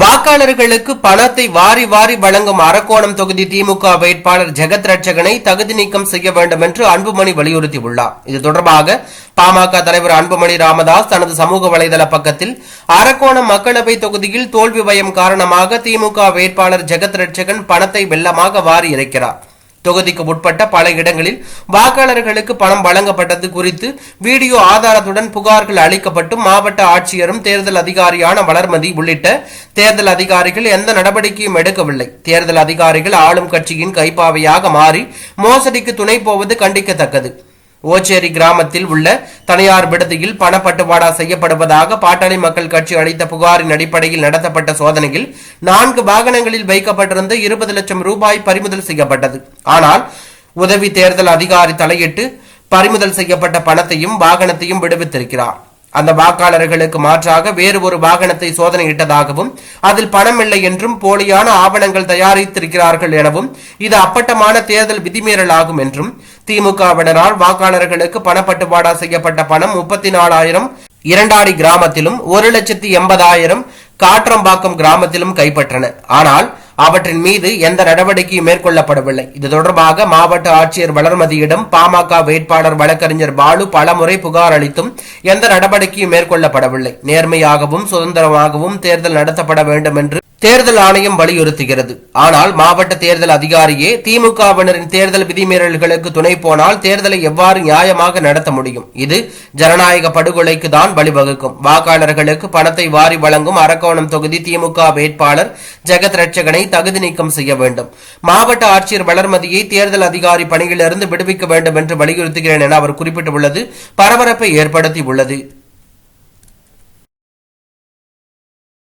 வாக்காளர்களுக்கு பணத்தை வாரி வாரி வழங்கும் அரக்கோணம் தொகுதி திமுக வேட்பாளர் ஜெகத் ரட்சகனை தகுதி நீக்கம் செய்ய வேண்டும் என்று அன்புமணி வலியுறுத்தியுள்ளார். இது தொடர்பாக பாமக தலைவர் அன்புமணி ராமதாஸ் தனது சமூக வலைதள பக்கத்தில் அரக்கோணம் மக்களவை தொகுதியில் தோல்வி பயம் காரணமாக திமுக வேட்பாளர் ஜெகத் ரட்சகன் பணத்தை வெள்ளமாக வாரி இறைக்கிறார். தொகுதிக்கு உட்பட்ட பல இடங்களில் வாக்காளர்களுக்கு பணம் வழங்கப்பட்டது குறித்து வீடியோ ஆதாரத்துடன் புகார்கள் அளிக்கப்பட்டும் மாவட்ட ஆட்சியரும் தேர்தல் அதிகாரியான வளர்மதி உள்ளிட்ட தேர்தல் அதிகாரிகள் எந்த நடவடிக்கையும் எடுக்கவில்லை. தேர்தல் அதிகாரிகள் ஆளும் கட்சியின் கைப்பாவையாக மாறி மோசடிக்கு துணை போவது கண்டிக்கத்தக்கது. ஓச்சேரி கிராமத்தில் உள்ள தனியார் விடுதியில் பணப்பட்டுவாடா செய்யப்படுவதாக பாட்டாளி மக்கள் கட்சி அளித்த புகாரின் அடிப்படையில் நடத்தப்பட்ட சோதனையில் நான்கு வாகனங்களில் வைக்கப்பட்டிருந்த இருபது லட்சம் ரூபாய் பறிமுதல் செய்யப்பட்டது. ஆனால் உதவி தேர்தல் அதிகாரி தலையிட்டு பறிமுதல் செய்யப்பட்ட பணத்தையும் வாகனத்தையும் விடுவித்திருக்கிறார். அந்த வாக்காளர்களுக்கு மாற்றாக வேறு ஒரு வாகனத்தை சோதனையிட்டதாகவும் அதில் பணம் இல்லை என்றும் போலியான ஆவணங்கள் தயாரித்திருக்கிறார்கள் எனவும் இது அப்பட்டமான தேர்தல் விதிமீறலாகும் என்றும் திமுகவினரால் வாக்காளர்களுக்கு பணப்பட்டுவாடா செய்யப்பட்ட பணம் முப்பத்தி நாலாயிரம் இரண்டாடி கிராமத்திலும் ஒரு லட்சத்தி எண்பதாயிரம் காற்றம்பாக்கம் கிராமத்திலும் கைப்பற்றன. ஆனால் அவற்றின் மீது எந்த நடவடிக்கையும் மேற்கொள்ளப்படவில்லை. இது தொடர்பாக மாவட்ட ஆட்சியர் வளர்மதியிடம் பாமக வேட்பாளர் வழக்கறிஞர் பாலு பலமுறை புகார் அளித்தும் எந்த நடவடிக்கையும் மேற்கொள்ளப்படவில்லை. நேர்மையாகவும் சுதந்திரமாகவும் தேர்தல் நடத்தப்பட வேண்டும் என்று தேர்தல் ஆணையம் வலியுறுத்துகிறது. ஆனால் மாவட்ட தேர்தல் அதிகாரியே திமுகவினரின் தேர்தல் விதிமீறல்களுக்கு துணை போனால் தேர்தலை எவ்வாறு நியாயமாக நடத்த முடியும்? இது ஜனநாயக படுகொலைக்கு தான் வழிவகுக்கும். வாக்காளர்களுக்கு பணத்தை வாரி வழங்கும் அரக்கோணம் தொகுதி திமுக வேட்பாளர் ஜெகத் ரட்சகனை தகுதி நீக்கம் செய்ய வேண்டும். மாவட்ட ஆட்சியர் வளர்மதியை தேர்தல் அதிகாரி பணியிலிருந்து விடுவிக்க வேண்டும் என்று வலியுறுத்துகிறேன் என அவர் குறிப்பிட்டுள்ளது. பரபரப்பை ஏற்படுத்தியுள்ளது.